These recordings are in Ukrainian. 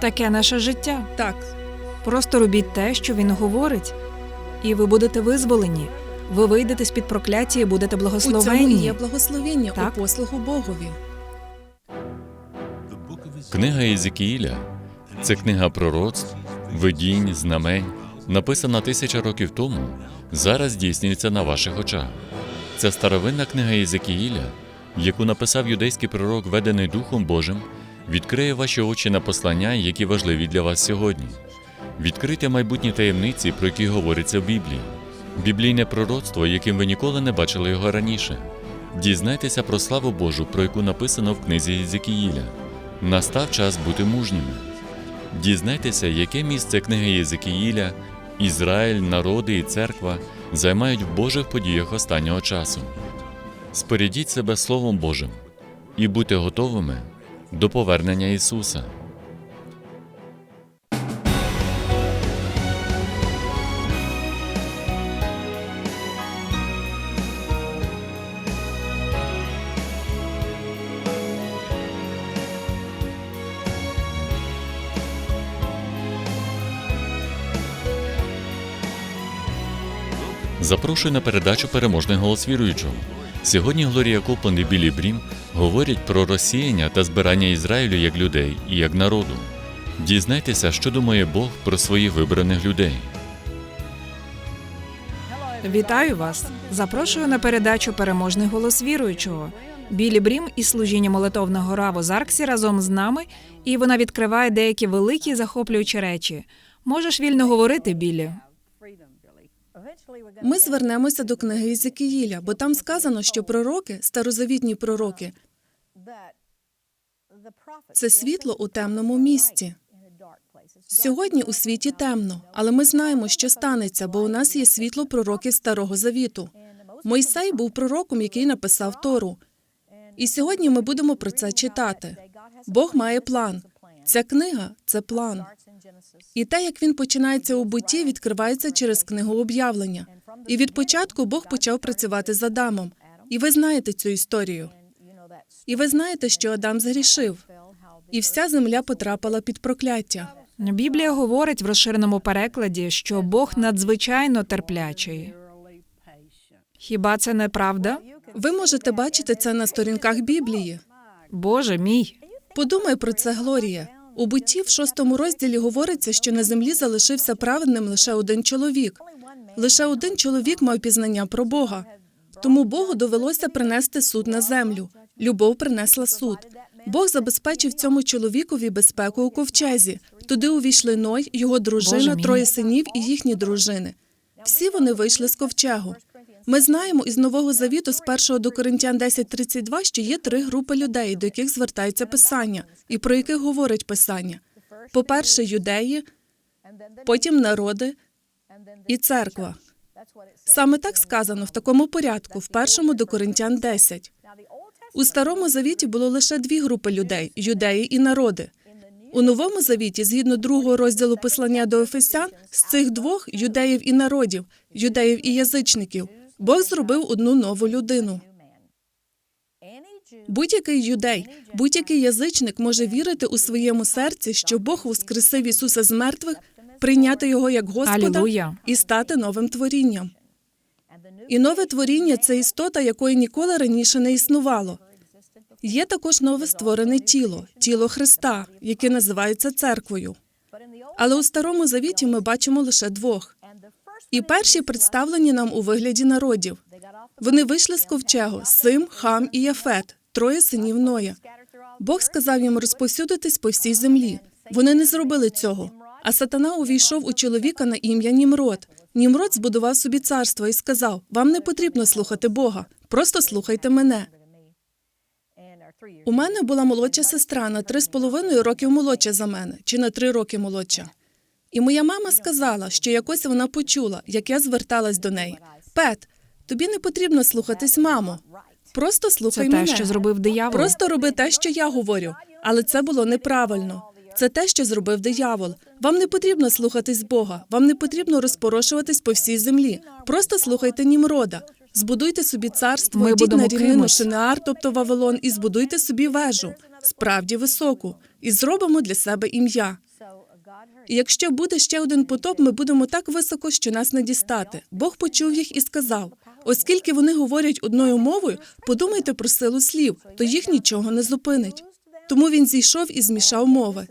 Таке наше життя. Так, Просто робіть те, що він говорить, і ви будете визволені. Ви вийдете з під прокляття і будете у цьому є благословення Так. у послугу Богові. Книга Єзекіїля це книга пророцтв, видінь, знамень, написана тисяча років тому, зараз здійснюється на ваших очах. Це старовинна книга Єзекіїля, яку написав юдейський пророк, ведений Духом Божим, відкриє ваші очі на послання, які важливі для вас сьогодні. Відкрийте майбутні таємниці, про які говориться в Біблії, біблійне пророцтво, яким ви ніколи не бачили його раніше. Дізнайтеся про славу Божу, про яку написано в книзі Єзекіїля. Настав час бути мужніми. Дізнайтеся, яке місце книги Єзекіїля, Ізраїль, народи і церква займають в Божих подіях останнього часу. Спорядіть себе Словом Божим і будьте готовими до повернення Ісуса. Запрошую на передачу Переможний голос віруючого. Сьогодні Глорія Копланд і Білі Брім говорять про розсіяння та збирання Ізраїлю як людей і як народу. Дізнайтеся, що думає Бог про своїх вибраних людей. Вітаю вас! Запрошую на передачу Переможний голос віруючого. Білі Брім із служіння молитовного раву Зарксі разом з нами, і вона відкриває деякі великі захоплюючі речі. Можеш вільно говорити, Білі. Ми звернемося до книги Єзекіїля, бо там сказано, що пророки, старозавітні пророки, це світло у темному місці. Сьогодні у світі темно, але ми знаємо, що станеться, бо у нас є світло пророків Старого Завіту. Мойсей був пророком, який написав Тору. І сьогодні ми будемо про це читати. Бог має план. Ця книга це план. І те, як він починається у буті, відкривається через книгу об'явлення. І від початку Бог почав працювати з Адамом. І ви знаєте цю історію. І ви знаєте, що Адам згрішив, і вся земля потрапила під прокляття. Біблія говорить в розширеному перекладі, що Бог надзвичайно терплячий. Хіба це не правда? Ви можете бачити це на сторінках Біблії. Боже мій. Подумай про це, Глорія. У буті в шостому розділі говориться, що на землі залишився праведним лише один чоловік. Лише один чоловік мав пізнання про Бога. Тому Богу довелося принести суд на землю. Любов принесла суд. Бог забезпечив цьому чоловікові безпеку у ковчезі. Туди увійшли Ной, його дружина, троє синів і їхні дружини. Всі вони вийшли з ковчегу. Ми знаємо із Нового Завіту з 1 до Коринтян 10.32, що є три групи людей, до яких звертається Писання, і про яких говорить Писання. По-перше, юдеї, потім народи і церква. Саме так сказано в такому порядку, в першому до Коринтян 10. У Старому Завіті було лише дві групи людей юдеї і народи. У Новому Завіті, згідно другого розділу послання до Ефесян, з цих двох юдеїв і народів, юдеїв і язичників, Бог зробив одну нову людину. Будь-який юдей, будь-який язичник може вірити у своєму серці, що Бог воскресив Ісуса з мертвих, прийняти його як Господа Алілуя. і стати новим творінням. І нове творіння це істота, якої ніколи раніше не існувало. Є також нове створене тіло, тіло Христа, яке називається церквою. Але у старому завіті ми бачимо лише двох. І перші представлені нам у вигляді народів. Вони вийшли з ковчегу Сим, Хам і Яфет, троє синів Ноя. Бог сказав їм розповсюдитись по всій землі. Вони не зробили цього. А сатана увійшов у чоловіка на ім'я Німрод. Німрод збудував собі царство і сказав: Вам не потрібно слухати Бога, просто слухайте мене. У мене була молодша сестра на три з половиною років молодша за мене, чи на три роки молодша. І моя мама сказала, що якось вона почула, як я зверталась до неї. Пет, тобі не потрібно слухатись, мамо. Просто слухай Це те, що зробив диявол. Просто роби те, що я говорю, але це було неправильно. Це те, що зробив диявол. Вам не потрібно слухатись Бога, вам не потрібно розпорошуватись по всій землі. Просто слухайте Німрода. Збудуйте собі царство, Ми йдіть на рівнину. Шинеар, тобто Вавилон, і збудуйте собі вежу. справді високу, і зробимо для себе ім'я. І якщо буде ще один потоп, ми будемо так високо, що нас не дістати. Бог почув їх і сказав: оскільки вони говорять одною мовою, подумайте про силу слів, то їх нічого не зупинить. Тому він зійшов і змішав мови.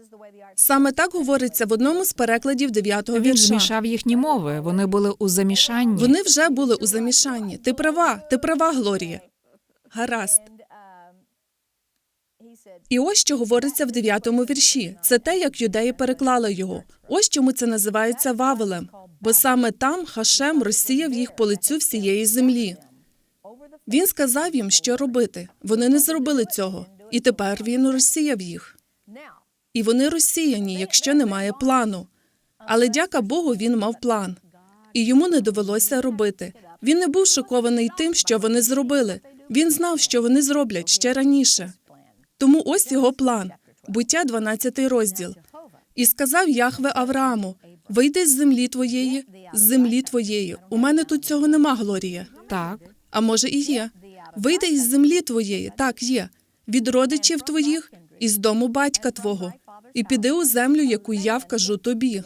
Саме так говориться в одному з перекладів дев'ятого Він вірша. змішав їхні мови. Вони були у замішанні. Вони вже були у замішанні. Ти права, ти права, Глорія. Гаразд. І ось що говориться в дев'ятому вірші. Це те, як юдеї переклали його. Ось чому це називається Вавилем, бо саме там Хашем розсіяв їх по лицю всієї землі. Він сказав їм, що робити. Вони не зробили цього, і тепер він розсіяв їх. І вони розсіяні, якщо немає плану. Але дяка Богу, він мав план, і йому не довелося робити. Він не був шокований тим, що вони зробили. Він знав, що вони зроблять ще раніше. Тому ось його план. Буття 12 розділ. І сказав Яхве Аврааму: Вийди з землі твоєї, з землі твоєї. У мене тут цього нема, Глорія. Так. А може і є. Вийди із землі твоєї, так є, від родичів твоїх і з дому батька твого, і піди у землю, яку я вкажу тобі.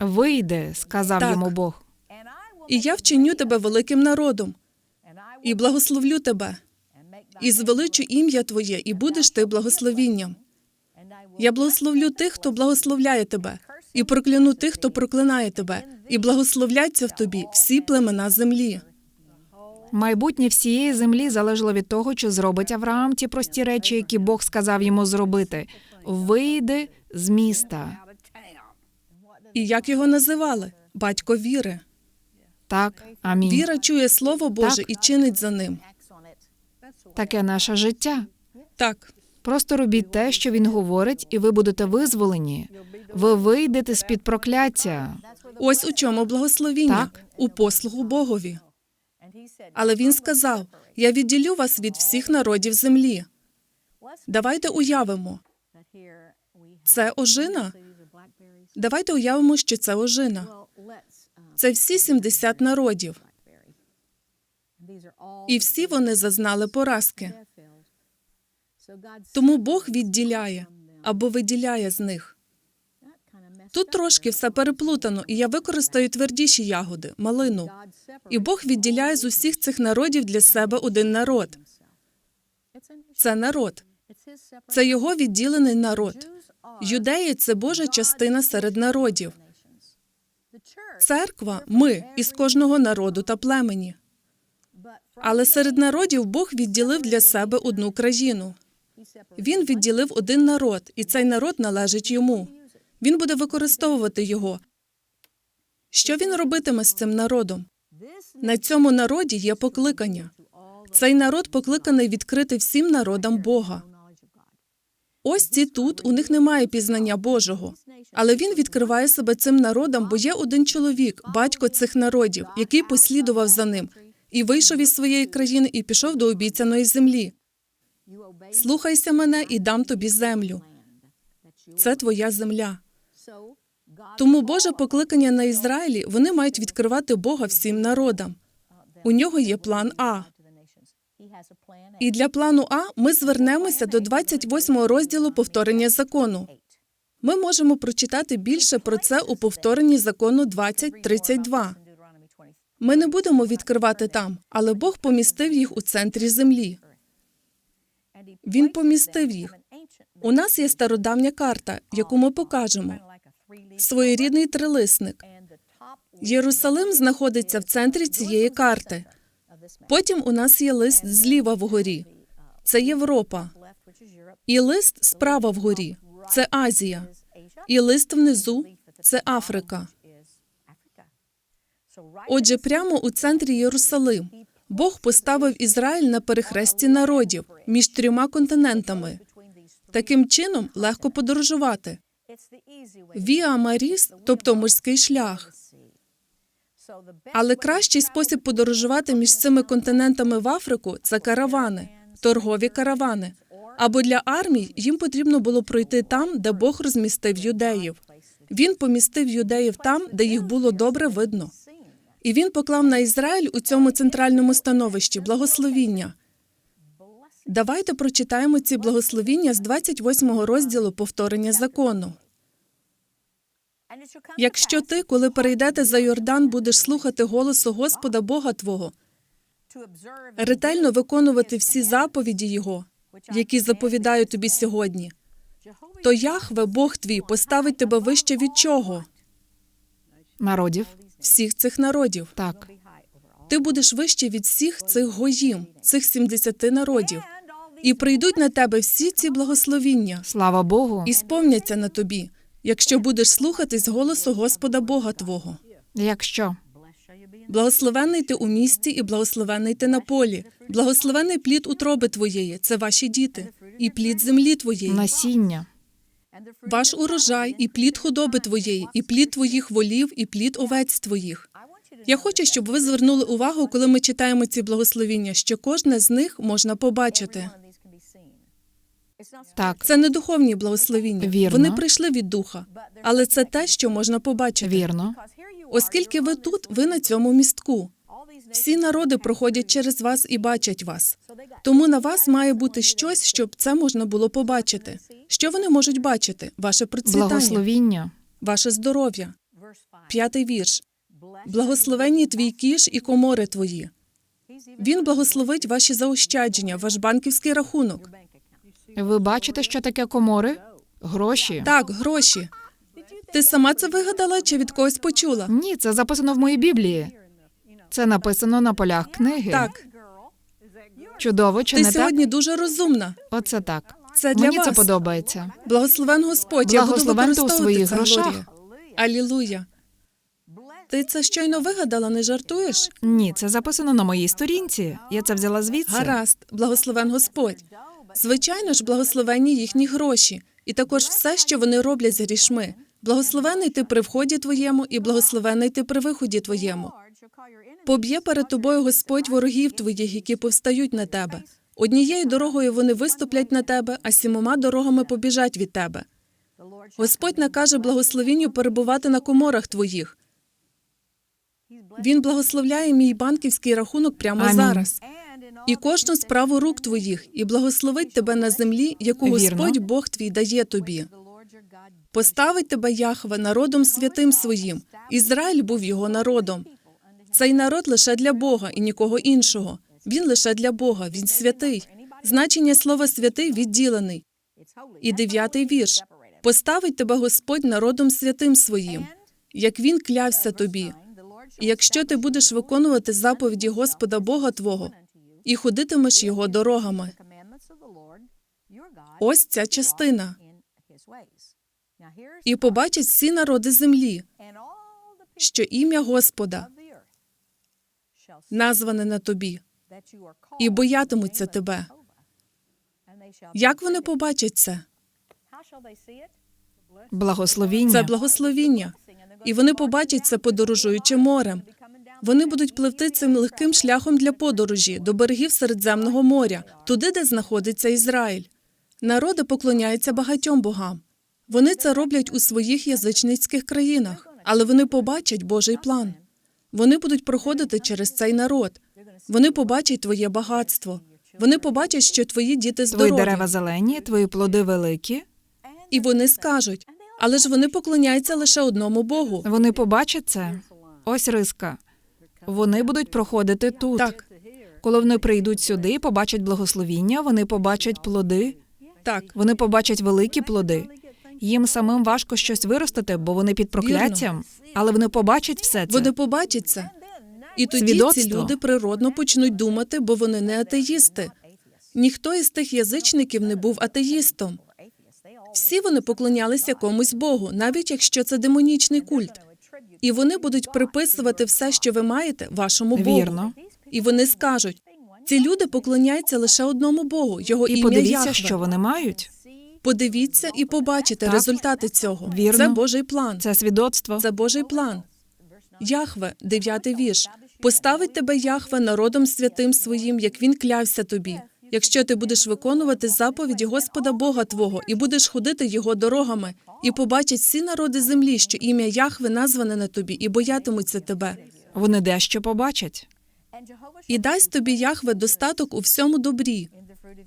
Вийде, сказав Так. йому Бог. І я вчиню тебе великим народом, і благословлю тебе, і звеличу ім'я твоє, і будеш ти благословінням. Я благословлю тих, хто благословляє тебе, і прокляну тих, хто проклинає тебе, і благословляться в тобі всі племена землі. Майбутнє всієї землі залежало від того, чи зробить Авраам ті прості речі, які Бог сказав йому зробити. Вийди з міста. І як його називали? Батько віри. Так, амінь. Віра чує слово Боже Так. і чинить за ним. Таке наше життя. Так, Просто робіть те, що він говорить, і ви будете визволені. Ви вийдете з під прокляття. ось у чому благословіння Так. у послугу Богові. Але він сказав: Я відділю вас від всіх народів землі. Давайте уявимо, це ожина. Давайте уявимо, що це ожина. Це всі 70 народів, і всі вони зазнали поразки. Тому Бог відділяє або виділяє з них. Тут трошки все переплутано, і я використаю твердіші ягоди, малину. І Бог відділяє з усіх цих народів для себе один народ. Це народ. Це його відділений народ. Юдеї це Божа частина серед народів. Церква ми із кожного народу та племені. Але серед народів Бог відділив для себе одну країну. Він відділив один народ, і цей народ належить йому. Він буде використовувати його. Що він робитиме з цим народом? На цьому народі є покликання. Цей народ покликаний відкрити всім народам Бога. Ось ці тут у них немає пізнання Божого, але він відкриває себе цим народам, бо є один чоловік, батько цих народів, який послідував за ним і вийшов із своєї країни і пішов до обіцяної землі. Слухайся мене і дам тобі землю. Це твоя земля. Тому Боже покликання на Ізраїлі вони мають відкривати Бога всім народам. У нього є план А. І для плану А ми звернемося до 28 розділу повторення закону. Ми можемо прочитати більше про це у повторенні закону 20.32. Ми не будемо відкривати там, але Бог помістив їх у центрі землі. Він помістив їх. У нас є стародавня карта, яку ми покажемо. Своєрідний трилисник. Єрусалим знаходиться в центрі цієї карти. Потім у нас є лист зліва вгорі. Це Європа. І лист справа вгорі. Це Азія. І лист внизу це Африка. Отже, прямо у центрі Єрусалим Бог поставив Ізраїль на перехресті народів між трьома континентами. Таким чином легко подорожувати. Віа Маріс, тобто морський шлях. Але кращий спосіб подорожувати між цими континентами в Африку це каравани, торгові каравани. Або для армій їм потрібно було пройти там, де Бог розмістив юдеїв. Він помістив юдеїв там, де їх було добре видно. І він поклав на Ізраїль у цьому центральному становищі благословіння. Давайте прочитаємо ці благословіння з 28-го розділу повторення закону. Якщо ти, коли перейдете за Йордан, будеш слухати голосу Господа Бога Твого, ретельно виконувати всі заповіді Його, які заповідаю тобі сьогодні, то Яхве, Бог твій, поставить тебе вище від чого? Народів. Всіх цих народів. Так. Ти будеш вище від всіх цих гоїм, цих 70 народів. І прийдуть на тебе всі ці благословіння Слава Богу. і сповняться на тобі, якщо будеш слухатись голосу Господа Бога Твого. Якщо Благословений ти у місті і благословений ти на полі. Благословений плід утроби твоєї це ваші діти, і плід землі твоєї, насіння, ваш урожай, і плід худоби твоєї, і плід твоїх волів, і плід овець твоїх. Я хочу, щоб ви звернули увагу, коли ми читаємо ці благословіння, що кожне з них можна побачити. так, Це не духовні благословіння. Вірно. Вони прийшли від духа, але це те, що можна побачити. вірно, Оскільки ви тут, ви на цьому містку. Всі народи проходять через вас і бачать вас. Тому на вас має бути щось, щоб це можна було побачити. Що вони можуть бачити? Ваше процвітання, благословіння, ваше здоров'я. П'ятий вірш. Благословенні твій кіш і комори твої. Він благословить ваші заощадження, ваш банківський рахунок. Ви бачите, що таке комори? Гроші? Так, гроші. Ти сама це вигадала чи від когось почула? Ні, це записано в моїй Біблії. Це написано на полях книги. Так, Чудово, чи ти не сьогодні дуже розумна. Оце так. Це для Мені вас. це подобається. Благословен Господь, я буду ти у використовувати своїх це, грошах. Глорія. Алілуя. Ти це щойно вигадала, не жартуєш? Ні, це записано на моїй сторінці. Я це взяла звідси. Гаразд, благословен Господь. Звичайно ж, благословенні їхні гроші, і також все, що вони роблять з грішми. Благословений ти при вході твоєму, і благословений ти при виході твоєму. Поб'є перед тобою Господь ворогів твоїх, які повстають на тебе. Однією дорогою вони виступлять на тебе, а сімома дорогами побіжать від тебе. Господь накаже благословінню перебувати на коморах твоїх. Він благословляє мій банківський рахунок прямо Амінь. зараз і кожну справу рук твоїх, і благословить тебе на землі, яку Вірно. Господь Бог твій дає тобі. Поставить тебе Яхве народом святим своїм. Ізраїль був його народом. Цей народ лише для Бога і нікого іншого. Він лише для Бога, він святий. Значення слова святий відділений. І дев'ятий вірш. Поставить тебе Господь народом святим своїм, як він клявся тобі. І якщо ти будеш виконувати заповіді Господа Бога Твого і ходитимеш його дорогами. Ось ця частина. І побачать всі народи землі, що ім'я Господа назване на тобі, і боятимуться тебе. Як вони побачать це? Благословіння. Це благословіння. І вони побачать це, подорожуючи морем. Вони будуть пливти цим легким шляхом для подорожі до берегів Середземного моря, туди, де знаходиться Ізраїль. Народи поклоняються багатьом богам. Вони це роблять у своїх язичницьких країнах, але вони побачать Божий план. Вони будуть проходити через цей народ. Вони побачать твоє багатство. Вони побачать, що твої діти Твої дерева зелені, твої плоди великі. І вони скажуть, але ж вони поклоняються лише одному Богу. Вони побачать це. Ось риска. Вони будуть проходити тут. Так, Коли вони прийдуть сюди побачать благословіння, вони побачать плоди, так. вони побачать великі плоди. Їм самим важко щось виростити, бо вони під прокляттям, але вони побачать все це. Вони побачать це. І тоді ці люди природно почнуть думати, бо вони не атеїсти. Ніхто із тих язичників не був атеїстом. Всі вони поклонялися комусь Богу, навіть якщо це демонічний культ. І вони будуть приписувати все, що ви маєте, вашому Богу. Вірно. І вони скажуть: ці люди поклоняються лише одному Богу, його І ім'я подивіться, Яхве. що вони мають. Подивіться і побачите Так. результати цього. Вірно. Це Божий план. Це свідоцтво. Це Божий план. Яхве, дев'ятий вірш. Поставить тебе Яхве народом святим своїм, як він клявся тобі. Якщо ти будеш виконувати заповіді Господа Бога Твого і будеш ходити його дорогами, і побачать всі народи землі, що ім'я Яхве назване на тобі, і боятимуться тебе. Вони дещо побачать. І дасть тобі Яхве достаток у всьому добрі,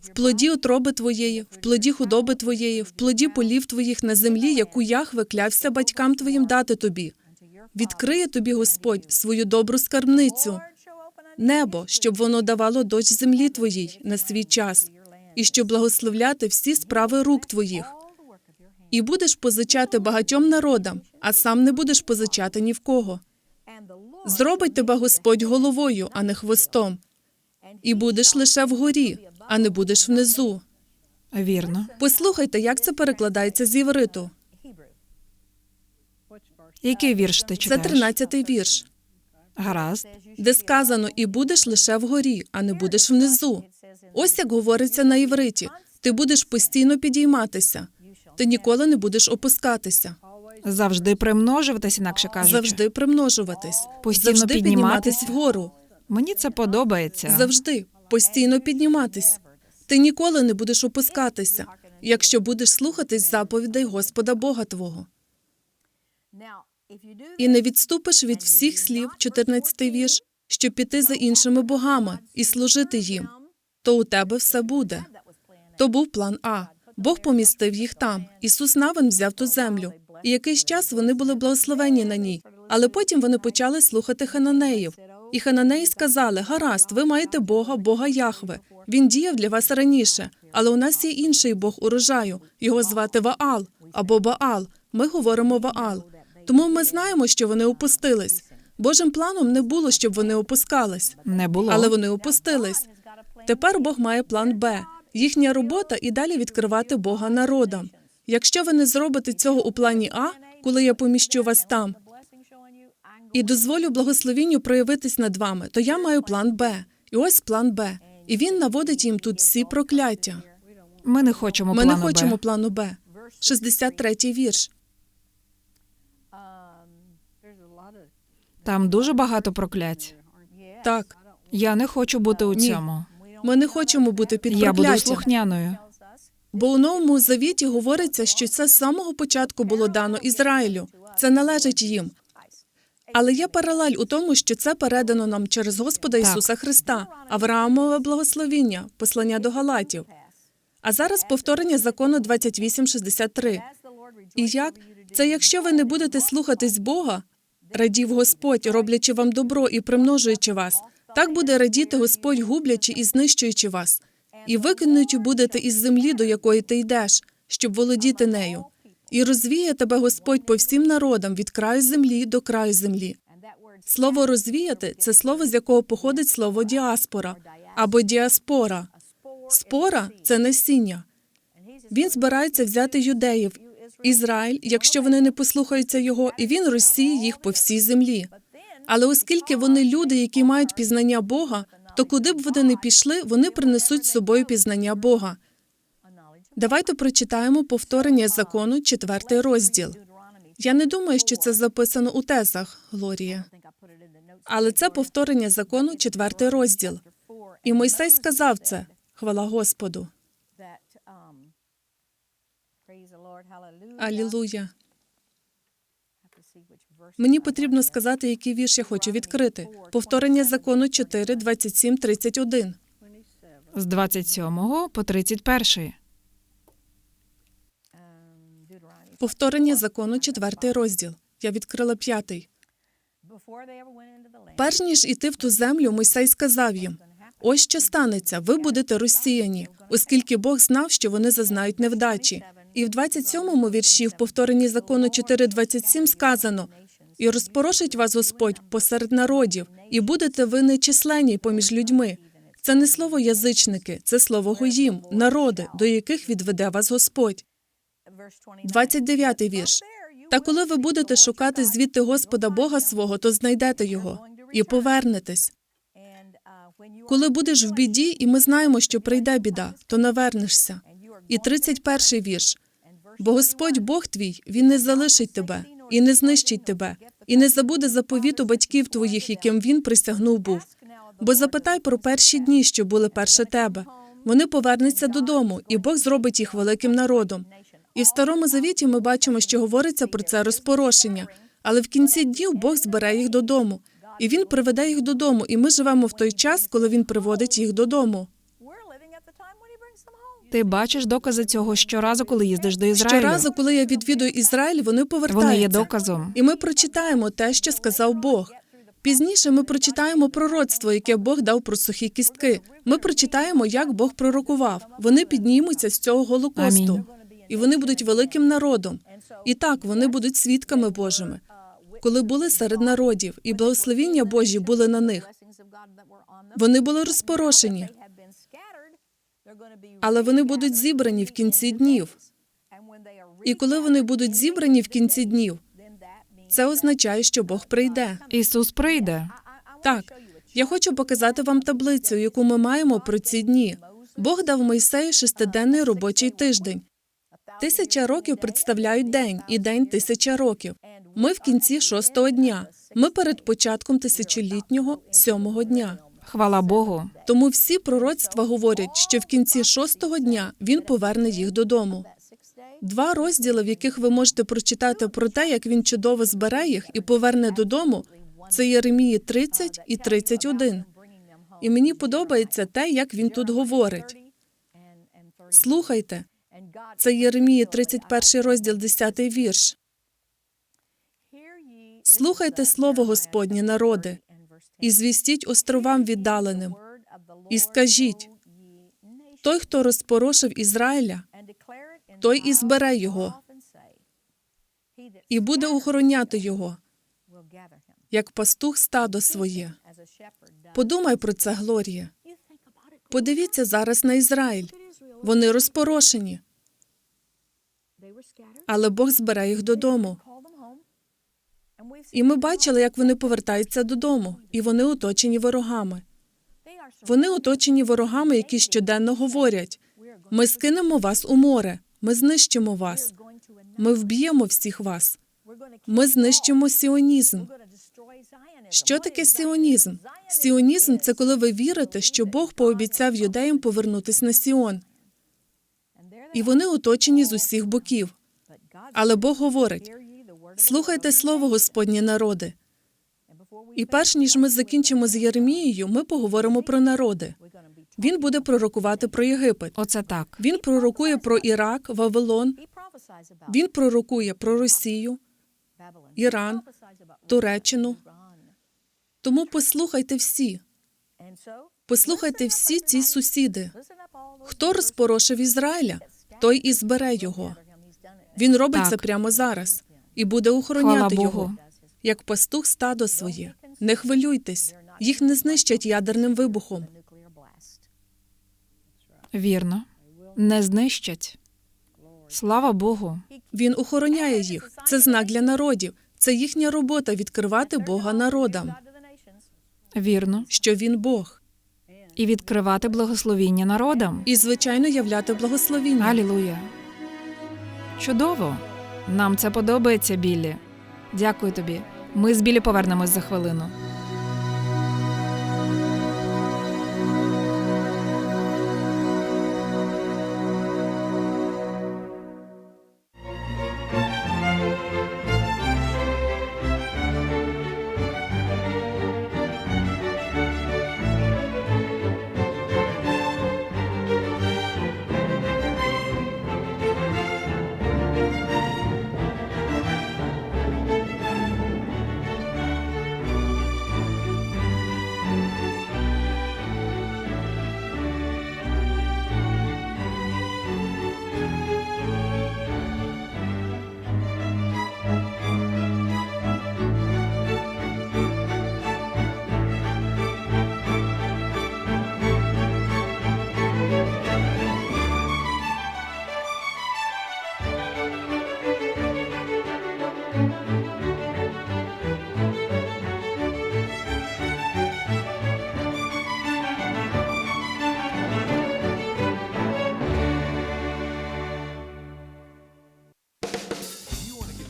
в плоді утроби твоєї, в плоді худоби твоєї, в плоді полів твоїх на землі, яку Яхве клявся батькам твоїм дати тобі. Відкриє тобі Господь свою добру скарбницю, небо, щоб воно давало дощ землі твоїй на свій час, і щоб благословляти всі справи рук твоїх. І будеш позичати багатьом народам, а сам не будеш позичати ні в кого. Зробить тебе Господь головою, а не хвостом, і будеш лише вгорі, а не будеш внизу. Вірно. Послухайте, як це перекладається з євриту. Який вірш ти Це читаєш? 13-й вірш, Гаразд. де сказано: і будеш лише вгорі, а не будеш внизу. Ось як говориться на євриті: ти будеш постійно підійматися, ти ніколи не будеш опускатися, Завжди примножуватись, інакше кажучи. завжди примножуватись, Постійно завжди підніматись підніматися. вгору, Мені це подобається. завжди постійно підніматись. Ти ніколи не будеш опускатися, якщо будеш слухатись заповідей Господа Бога Твого. І не відступиш від всіх слів, 14 вірш, щоб піти за іншими богами і служити їм, то у тебе все буде. То був план А. Бог помістив їх там. Ісус Навин взяв ту землю. І якийсь час вони були благословені на ній. Але потім вони почали слухати хананеїв. І хананеї сказали: Гаразд, ви маєте Бога, Бога Яхве. Він діяв для вас раніше, але у нас є інший Бог урожаю. Його звати Ваал або Баал. Ми говоримо Ваал. Тому ми знаємо, що вони опустились. Божим планом не було, щоб вони опускались, Не було. але вони опустились. Тепер Бог має план Б. Їхня робота і далі відкривати Бога народам. Якщо ви не зробите цього у плані А, коли я поміщу вас там, і дозволю благословінню проявитись над вами, то я маю план Б. І ось план Б. І він наводить їм тут всі прокляття. Ми не хочемо Ми плану не хочемо Б. плану Б. 63-й вірш. Там дуже багато проклять. Так, Я не хочу бути у Ні. цьому. ми не хочемо бути під Я буду прокляттям. слухняною. Бо у новому завіті говориться, що це з самого початку було дано Ізраїлю. Це належить їм. Але є паралель у тому, що це передано нам через Господа Так. Ісуса Христа, Авраамове благословіння, послання до Галатів. А зараз повторення закону 2863. І як це, якщо ви не будете слухатись Бога, радів Господь, роблячи вам добро і примножуючи вас, так буде радіти Господь, гублячи і знищуючи вас, і викинуті будете із землі, до якої ти йдеш, щоб володіти нею. І розвіє тебе Господь по всім народам від краю землі до краю землі. Слово розвіяти це слово, з якого походить слово діаспора або діаспора. Спора це насіння. Він збирається взяти юдеїв, Ізраїль, якщо вони не послухаються його, і він розсіє їх по всій землі. Але оскільки вони люди, які мають пізнання Бога, то куди б вони не пішли, вони принесуть з собою пізнання Бога. Давайте прочитаємо повторення закону, четвертий розділ. Я не думаю, що це записано у тезах, Глорія. Але це повторення закону, четвертий розділ. І Мойсей сказав це. Хвала Господу. Алілуя. Мені потрібно сказати, який вірш я хочу відкрити. Повторення закону 4, 27, 31. З 27 по 31. Повторення закону, четвертий розділ. Я відкрила п'ятий. Перш ніж іти в ту землю, Мойсей сказав їм: ось що станеться, ви будете розсіяні, оскільки Бог знав, що вони зазнають невдачі. І в 27-му вірші, в повторенні закону 4.27 сказано: і розпорошить вас Господь посеред народів, і будете ви нечисленні поміж людьми. Це не слово язичники, це слово гоїм, народи, до яких відведе вас Господь. 29-й вірш. Та коли ви будете шукати звідти Господа Бога свого, то знайдете його і повернетесь. Коли будеш в біді, і ми знаємо, що прийде біда, то навернешся. І 31-й вірш. Бо Господь Бог твій, він не залишить тебе і не знищить тебе, і не забуде заповіту батьків твоїх, яким він присягнув був. Бо запитай про перші дні, що були перше тебе. Вони повернуться додому, і Бог зробить їх великим народом. І в старому завіті ми бачимо, що говориться про це розпорошення, але в кінці днів Бог збере їх додому, і він приведе їх додому. І ми живемо в той час, коли він приводить їх додому. Ти бачиш докази цього щоразу, коли їздиш до Ізраїлю. Щоразу, коли я відвідую Ізраїль, вони повертаються. Вони є доказом. І ми прочитаємо те, що сказав Бог. Пізніше ми прочитаємо пророцтво, яке Бог дав про сухі кістки. Ми прочитаємо, як Бог пророкував. Вони піднімуться з цього голокосту, Амінь. І вони будуть великим народом. І так, вони будуть свідками Божими, коли були серед народів, і благословіння Божі були на них. Вони були розпорошені, але вони будуть зібрані в кінці днів. І коли вони будуть зібрані в кінці днів, це означає, що Бог прийде. Ісус прийде. Так, я хочу показати вам таблицю, яку ми маємо про ці дні. Бог дав Мойсею шестиденний робочий тиждень. Тисяча років представляють день, і день тисяча років. Ми в кінці шостого дня. Ми перед початком тисячолітнього сьомого дня. Хвала Богу. Тому всі пророцтва говорять, що в кінці шостого дня він поверне їх додому. Два розділи, в яких ви можете прочитати про те, як він чудово збере їх і поверне додому, це Єремії 30 і 31. І мені подобається те, як він тут говорить. Слухайте, це Єремії 31 розділ, 10 вірш. Слухайте слово Господнє, народи, І звістіть островам віддаленим, і скажіть, той, хто розпорошив Ізраїля, той і збере його, і буде охороняти його, як пастух стадо своє. Подумай про це, Глорія. Подивіться зараз на Ізраїль. Вони розпорошені, але Бог збере їх додому. І ми бачили, як вони повертаються додому, і вони оточені ворогами. Вони оточені ворогами, які щоденно говорять: ми скинемо вас у море, ми знищимо вас, ми вб'ємо всіх вас. Ми знищимо сіонізм. Що таке сіонізм? Сіонізм це коли ви вірите, що Бог пообіцяв юдеям повернутись на Сіон, і вони оточені з усіх боків. Але Бог говорить: слухайте слово, Господнє народи. І перш ніж ми закінчимо з Єремією, ми поговоримо про народи. Він буде пророкувати про Єгипет. Оце так. Він пророкує про Ірак, Вавилон. Він пророкує про Росію, Іран, Туреччину. Тому послухайте всі, послухайте всі ці сусіди. Хто розпорошив Ізраїля, той і збере його. Він робить Так. це прямо зараз і буде Хвала охороняти Богу. його, як пастух стадо своє. Не хвилюйтесь, їх не знищать ядерним вибухом. Вірно. Не знищать. Слава Богу. Він охороняє їх. Це знак для народів. Це їхня робота відкривати Бога народам, Вірно. що він Бог, І відкривати благословіння народам. і звичайно являти благословіння. Алілуя. Чудово. Нам це подобається, Біллі. Дякую тобі. Ми з Біллі повернемось за хвилину.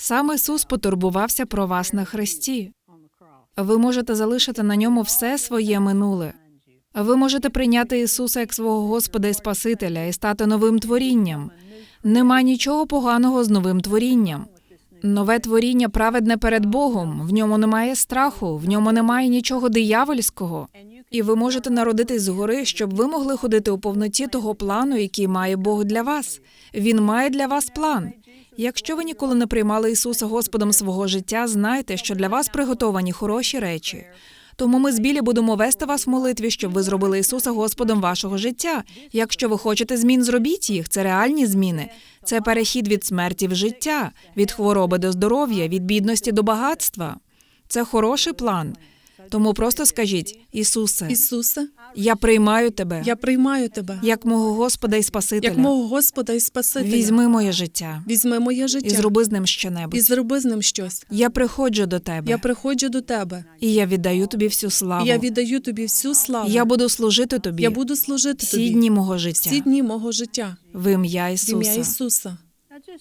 Сам Ісус потурбувався про вас на хресті. Ви можете залишити на ньому все своє минуле. Ви можете прийняти Ісуса як свого Господа і Спасителя і стати новим творінням. Нема нічого поганого з новим творінням. Нове творіння праведне перед Богом. В ньому немає страху, в ньому немає нічого диявольського. І ви можете народитись згори, щоб ви могли ходити у повноті того плану, який має Бог для вас. Він має для вас план. Якщо ви ніколи не приймали Ісуса Господом свого життя, знайте, що для вас приготовані хороші речі. Тому ми з Білі будемо вести вас в молитві, щоб ви зробили Ісуса Господом вашого життя. Якщо ви хочете змін, зробіть їх. Це реальні зміни. Це перехід від смерті в життя, від хвороби до здоров'я, від бідності до багатства. Це хороший план. Тому просто скажіть, Ісусе, Ісусе, я приймаю тебе я приймаю тебе як мого Господа і Спасителя. як мого Господа і Спасителя. Візьми моє життя Візьми моє життя і зроби з ним щонебудь. і зроби з ним щось. Я приходжу до тебе, Я приходжу до тебе, і я віддаю тобі всю славу. і я віддаю тобі всю славу. Я буду служити тобі Я буду служити всі тобі дні мого життя. всі дні мого життя. В ім'я В ім'я Ісуса.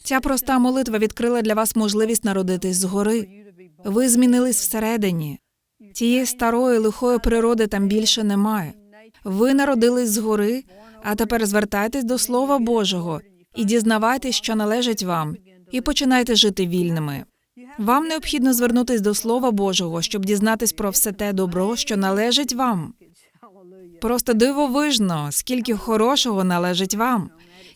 Ця проста молитва відкрила для вас можливість народитись згори. Ви змінились всередині. Тієї старої лихої природи там більше немає. Ви народились згори, а тепер звертайтесь до Слова Божого і дізнавайтесь, що належить вам, і починайте жити вільними. Вам необхідно звернутись до Слова Божого, щоб дізнатись про все те добро, що належить вам. Просто дивовижно, скільки хорошого належить вам.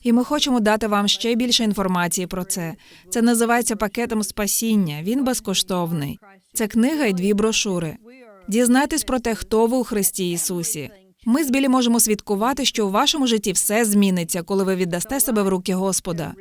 І ми хочемо дати вам ще більше інформації про це. Це називається пакетом спасіння. Він безкоштовний. Це книга і дві брошури. Дізнайтесь про те, хто ви у Христі Ісусі. Ми з Білі можемо свідкувати, що у вашому житті все зміниться, коли ви віддасте себе в руки Господа.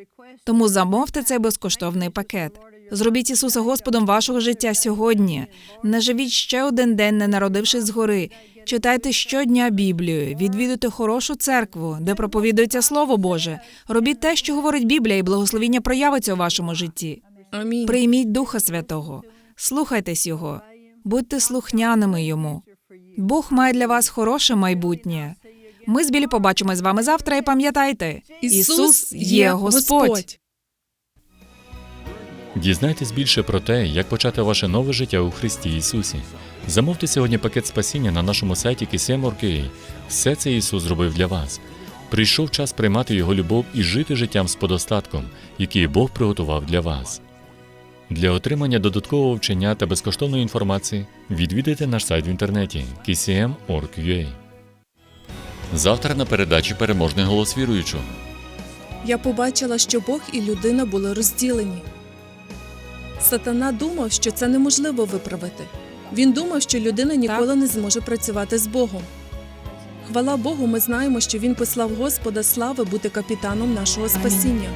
Тому замовте цей безкоштовний пакет. Зробіть Ісуса Господом вашого життя сьогодні. Не живіть ще один день, не народившись згори. Читайте щодня Біблію, відвідуйте хорошу церкву, де проповідується Слово Боже. Робіть те, що говорить Біблія, і благословіння проявиться у вашому житті. Амінь. Прийміть Духа Святого, слухайтесь Його, будьте слухняними йому. Бог має для вас хороше майбутнє. Ми з Білі побачимось з вами завтра і пам'ятайте, Ісус є Господь. Дізнайтесь більше про те, як почати ваше нове життя у Христі Ісусі. Замовте сьогодні пакет спасіння на нашому сайті KCM.org.ua. Все це Ісус зробив для вас. Прийшов час приймати Його любов і жити життям з подостатком, який Бог приготував для вас. Для отримання додаткового вчення та безкоштовної інформації відвідайте наш сайт в інтернеті kcm.org.ua. Завтра на передачі переможний голос віруючого. Я побачила, що Бог і людина були розділені. Сатана думав, що це неможливо виправити. Він думав, що людина ніколи не зможе працювати з Богом. Хвала Богу, ми знаємо, що він послав Господа слави бути капітаном нашого спасіння.